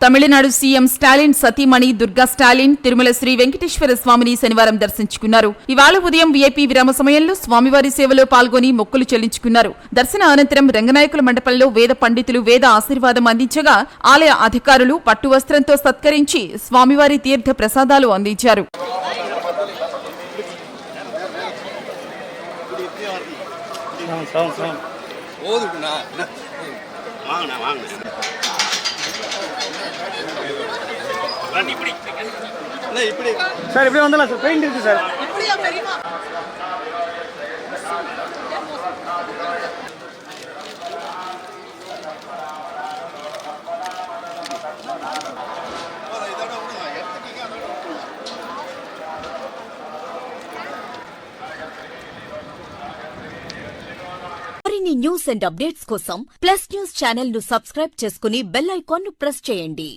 Tamil Nadu CM Stalin సతీమణి దుర్గా స్టాలిన్ తిరుమల శ్రీ వెంకటేశ్వర స్వామిని శనివారం దర్శించుకున్నారు ఇవాళ ఉదయం వీఐపీ విరామ సమయంలో స్వామివారి సేవలో పాల్గొని మొక్కులు చెల్లించుకున్నారు దర్శన అనంతరం రంగనాయకుల మండపంలో వేద పండితులు వేద ఆశీర్వాదం అందించగా ఆలయ అధికారులు పట్టు వస్త్రంతో సత్కరించి స్వామివారి తీర్థ ప్రసాదాలు అందించారు சவுண்ட் சவுண்ட் போதுண்ணா வாங்கண்ணா வாங்கண்ணா இப்படி அண்ணா, இப்படி சார் இப்படியே வந்துடலாம் சார் பெயிண்ட் இருக்கு சார் మరిన్ని న్యూస్ అండ్ అప్డేట్స్ కోసం ప్లస్ న్యూస్ ఛానల్ ను సబ్స్క్రైబ్ చేసుకుని బెల్ ఐకాన్ ను ప్రెస్ చేయండి